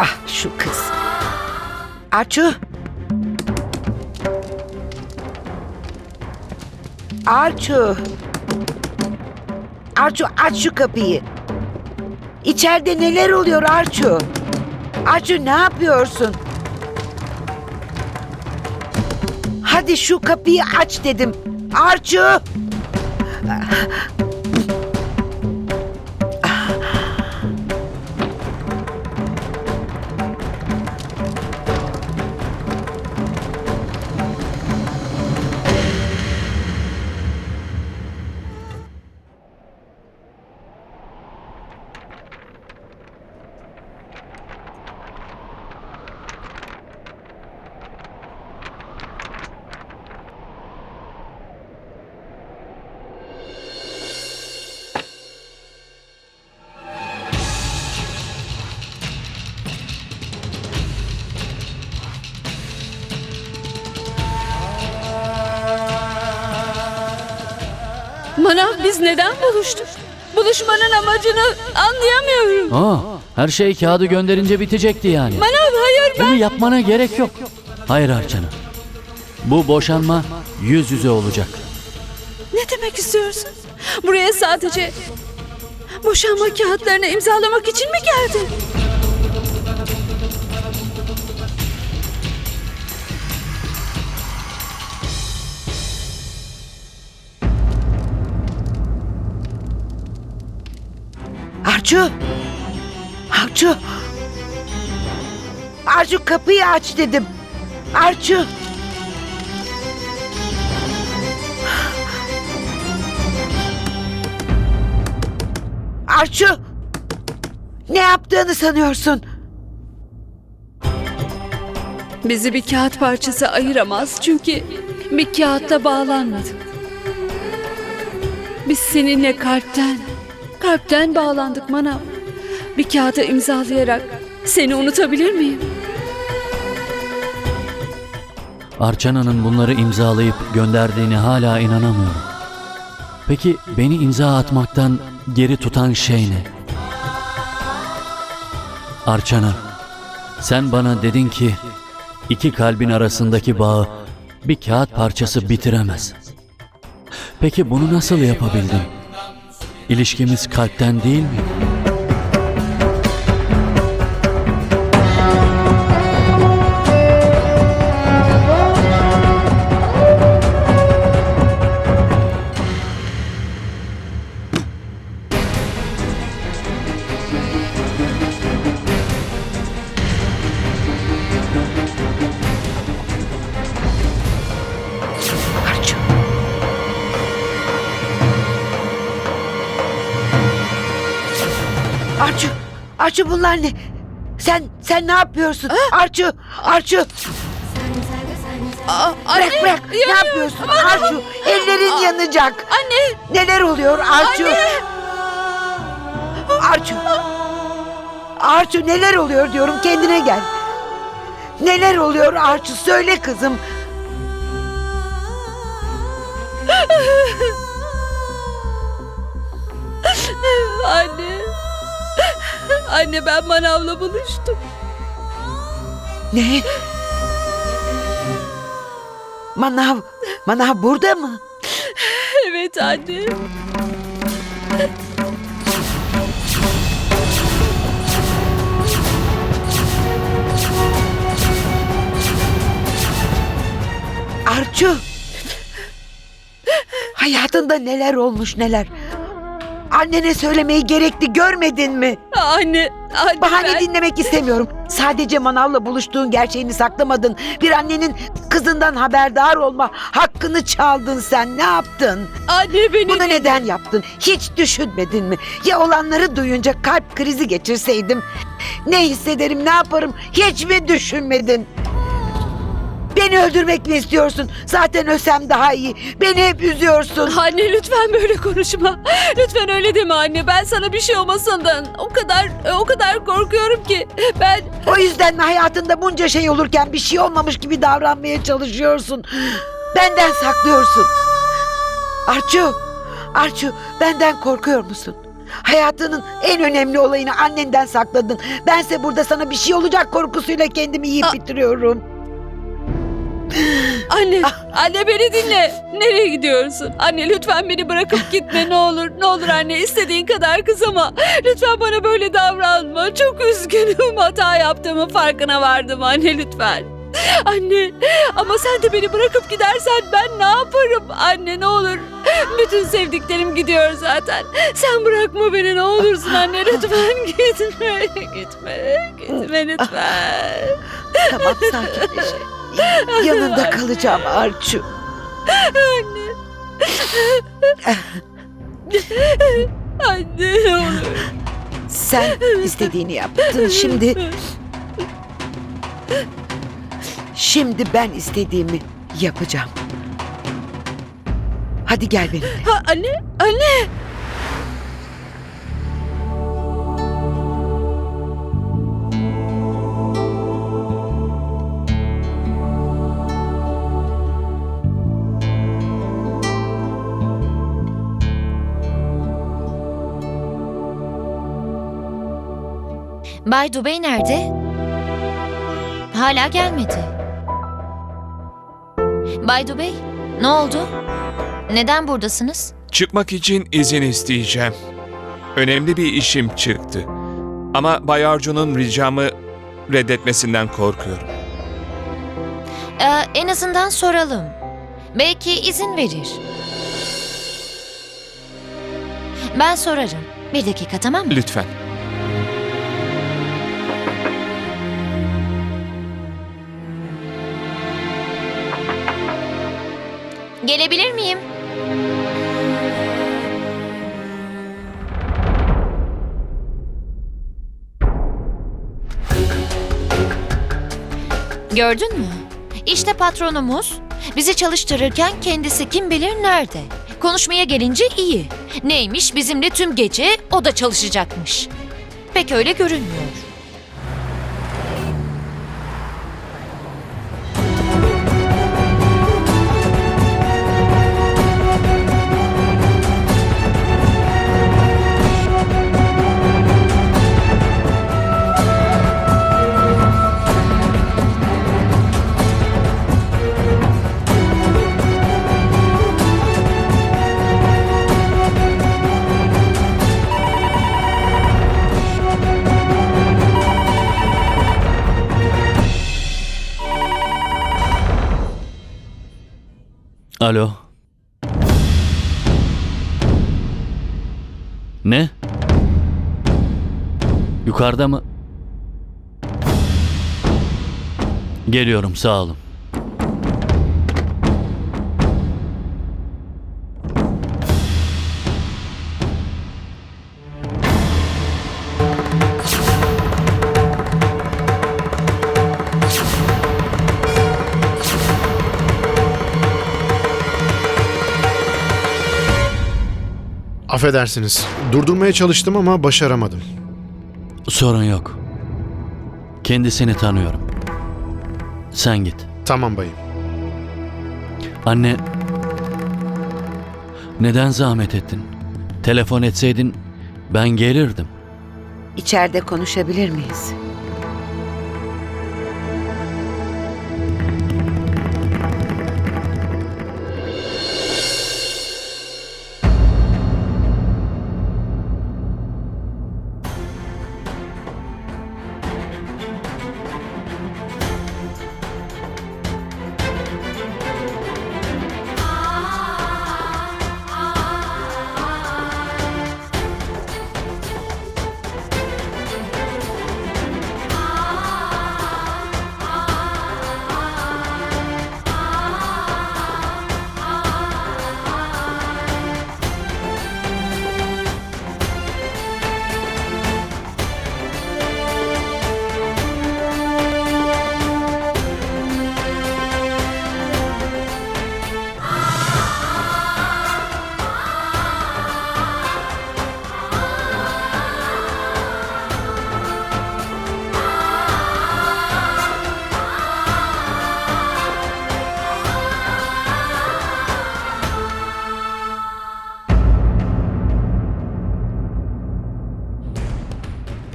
Ah şu kız. Arçu. Arçu. Arçu aç şu kapıyı. İçeride neler oluyor Arçu? Arçu ne yapıyorsun? Hadi şu kapıyı aç dedim. Arçu. Manav biz neden buluştuk? Buluşmanın amacını anlayamıyorum. Aa, her şey kağıdı gönderince bitecekti yani. Manav hayır ben... Bunu yapmana gerek yok. Hayır Arçana. Bu boşanma yüz yüze olacak. Ne demek istiyorsun? Buraya sadece boşanma kağıtlarını imzalamak için mi geldin? Arçu. Arçu. Arçu kapıyı aç dedim. Arçu. Arçu. Ne yaptığını sanıyorsun? Bizi bir kağıt parçası ayıramaz çünkü bir kağıtta bağlanmadık. Biz seninle kalpten, kalpten bağlandık Manav. Bir kağıda imzalayarak seni unutabilir miyim? Arçana'nın bunları imzalayıp gönderdiğini hala inanamıyorum. Peki beni imza atmaktan geri tutan şey ne? Arçana, sen bana dedin ki iki kalbin arasındaki bağı bir kağıt parçası bitiremez. Peki bunu nasıl yapabildin? İlişkimiz kalpten değil mi? Arçu bunlar ne? Sen sen ne yapıyorsun? Arçu. Arçu. Aa, Bırak bırak. Ne yanıyor. yapıyorsun? Aman, Arçu. Ellerin Aa. yanacak. Anne, Neler oluyor Arçu? anne. Arçu. Arçu neler oluyor diyorum kendine gel. Neler oluyor Arçu söyle kızım. Anne. Anne ben manavla buluştum. Ne? Manav, manav burada mı? Evet anne. Arçu. Hayatında neler olmuş neler. Annene söylemeyi gerekli görmedin mi? Anne, anne Bahane ben... dinlemek istemiyorum. Sadece manavla buluştuğun gerçeğini saklamadın. Bir annenin kızından haberdar olma hakkını çaldın sen. Ne yaptın? Anne beni... Bunu neden yaptın? Hiç düşünmedin mi? Ya olanları duyunca kalp krizi geçirseydim? Ne hissederim, ne yaparım? Hiç mi düşünmedin? Beni öldürmek mi istiyorsun? Zaten ölsem daha iyi. Beni hep üzüyorsun. Anne lütfen böyle konuşma. Lütfen öyle deme anne. Ben sana bir şey olmasından o kadar o kadar korkuyorum ki. Ben O yüzden mi hayatında bunca şey olurken bir şey olmamış gibi davranmaya çalışıyorsun? Benden saklıyorsun. Arçu, Arçu benden korkuyor musun? Hayatının en önemli olayını annenden sakladın. Bense burada sana bir şey olacak korkusuyla kendimi yiyip bitiriyorum. Anne, anne beni dinle. Nereye gidiyorsun? Anne lütfen beni bırakıp gitme ne olur. Ne olur anne istediğin kadar kız ama lütfen bana böyle davranma. Çok üzgünüm. Hata yaptığımın farkına vardım anne lütfen. Anne ama sen de beni bırakıp gidersen ben ne yaparım? Anne ne olur. Bütün sevdiklerim gidiyor zaten. Sen bırakma beni ne olursun anne lütfen gitme. Gitme. Gitme lütfen. Tamam sakinleş. Yanında kalacağım Arçu. Anne ne olur. Sen istediğini yaptın. Şimdi şimdi ben istediğimi yapacağım. Hadi gel benimle. Ha, anne, anne. Bay Dubey nerede? Hala gelmedi. Bay Dubey, ne oldu? Neden buradasınız? Çıkmak için izin isteyeceğim. Önemli bir işim çıktı. Ama Bay Arjun'un ricamı reddetmesinden korkuyorum. Ee, en azından soralım. Belki izin verir. Ben sorarım. Bir dakika tamam mı? Lütfen. Gelebilir miyim? Gördün mü? İşte patronumuz. Bizi çalıştırırken kendisi kim bilir nerede. Konuşmaya gelince iyi. Neymiş bizimle tüm gece o da çalışacakmış. Pek öyle görünmüyor. Alo. Ne? Yukarıda mı? Geliyorum sağ olun. Affedersiniz. Durdurmaya çalıştım ama başaramadım. Sorun yok. Kendisini tanıyorum. Sen git. Tamam bayım. Anne. Neden zahmet ettin? Telefon etseydin ben gelirdim. İçeride konuşabilir miyiz?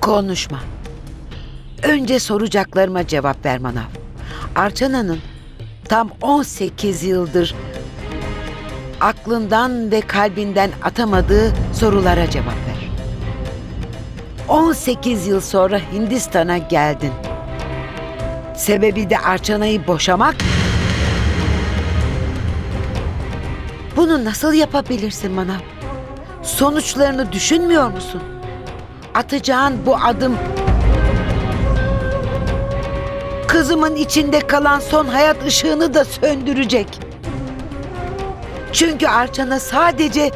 Konuşma. Önce soracaklarıma cevap ver Manav. Arçana'nın tam 18 yıldır aklından ve kalbinden atamadığı sorulara cevap ver. 18 yıl sonra Hindistan'a geldin. Sebebi de Arçana'yı boşamak. Bunu nasıl yapabilirsin Manav? Sonuçlarını düşünmüyor musun? Atacağın bu adım kızımın içinde kalan son hayat ışığını da söndürecek. Çünkü Arçana sadece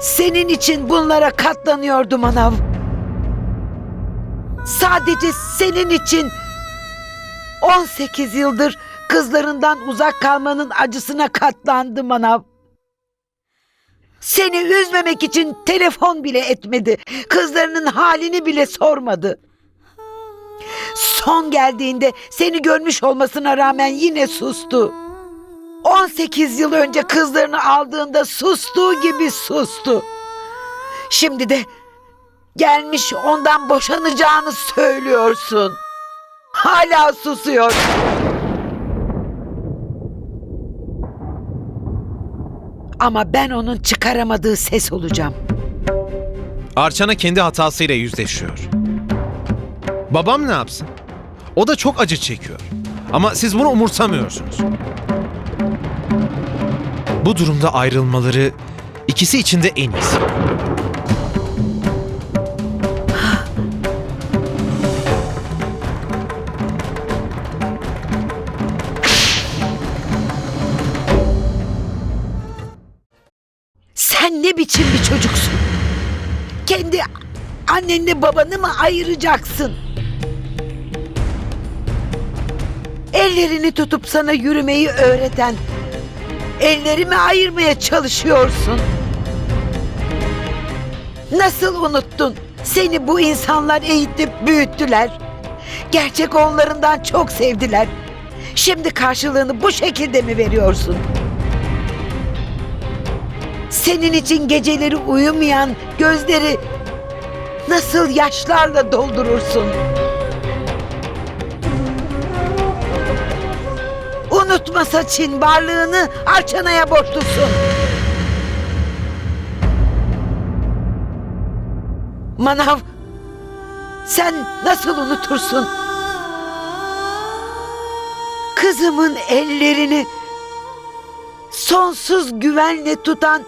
senin için bunlara katlanıyordu Manav. Sadece senin için 18 yıldır kızlarından uzak kalmanın acısına katlandı Manav. Seni üzmemek için telefon bile etmedi. Kızlarının halini bile sormadı. Son geldiğinde seni görmüş olmasına rağmen yine sustu. 18 yıl önce kızlarını aldığında sustuğu gibi sustu. Şimdi de gelmiş ondan boşanacağını söylüyorsun. Hala susuyor. Ama ben onun çıkaramadığı ses olacağım. Arçana kendi hatasıyla yüzleşiyor. Babam ne yapsın? O da çok acı çekiyor. Ama siz bunu umursamıyorsunuz. Bu durumda ayrılmaları ikisi için de en iyisi. Biçim bir çocuksun? Kendi annenle babanı mı ayıracaksın? Ellerini tutup sana yürümeyi öğreten ellerimi ayırmaya çalışıyorsun. Nasıl unuttun? Seni bu insanlar eğitip büyüttüler. Gerçek onlarından çok sevdiler. Şimdi karşılığını bu şekilde mi veriyorsun? Senin için geceleri uyumayan gözleri nasıl yaşlarla doldurursun? Unutma Saçin varlığını Arçana'ya borçlusun. Manav, sen nasıl unutursun? Kızımın ellerini sonsuz güvenle tutan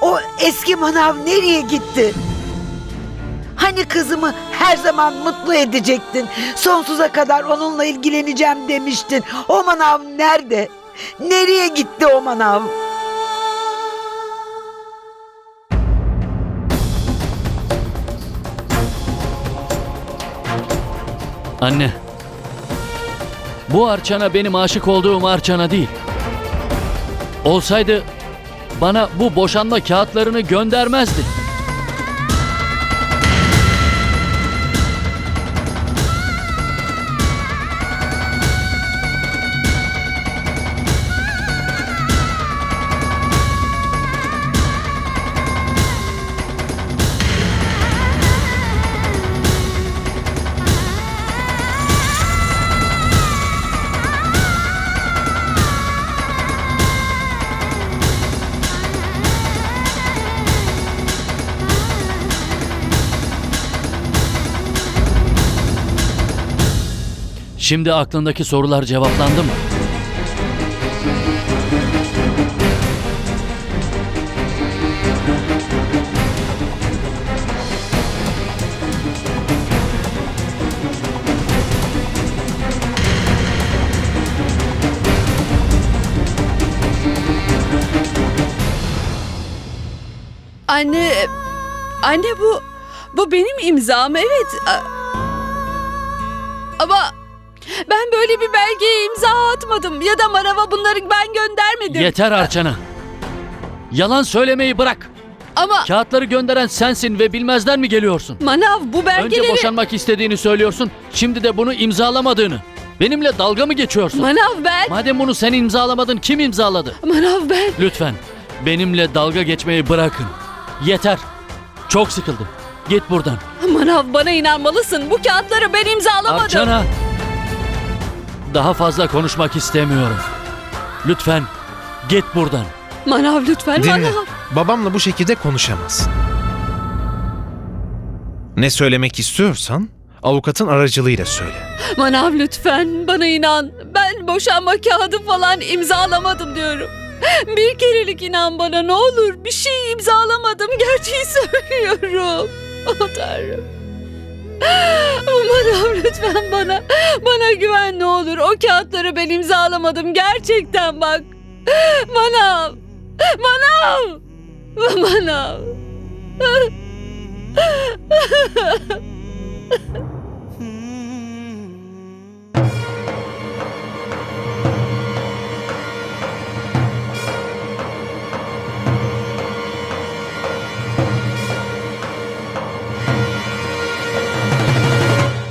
o eski manav nereye gitti? Hani kızımı her zaman mutlu edecektin. Sonsuza kadar onunla ilgileneceğim demiştin. O manav nerede? Nereye gitti o manav? Anne. Bu Arçana benim aşık olduğum Arçana değil. Olsaydı bana bu boşanma kağıtlarını göndermezdi. Şimdi aklındaki sorular cevaplandı mı? Anne, anne bu, bu benim imzam evet. Ama ben böyle bir belgeye imza atmadım ya da Marav'a bunları ben göndermedim. Yeter Arçana. Yalan söylemeyi bırak. Ama Kağıtları gönderen sensin ve bilmezden mi geliyorsun? Manav bu belgeleri... Önce boşanmak istediğini söylüyorsun. Şimdi de bunu imzalamadığını. Benimle dalga mı geçiyorsun? Manav ben, Madem bunu sen imzalamadın kim imzaladı? Manav ben. Lütfen benimle dalga geçmeyi bırakın. Yeter. Çok sıkıldım. Git buradan. Manav bana inanmalısın. Bu kağıtları ben imzalamadım. Arçana! Daha fazla konuşmak istemiyorum. Lütfen git buradan. Manav lütfen Dinle. Manav. Babamla bu şekilde konuşamazsın. Ne söylemek istiyorsan avukatın aracılığıyla söyle. Manav lütfen bana inan. Ben boşanma kağıdı falan imzalamadım diyorum. Bir kerelik inan bana ne olur. Bir şey imzalamadım. Gerçeği söylüyorum. Oh Tanrım. Manav lütfen bana. Bana güven ne olur. O kağıtları ben imzalamadım. Gerçekten bak. Manav. Manav. Manav.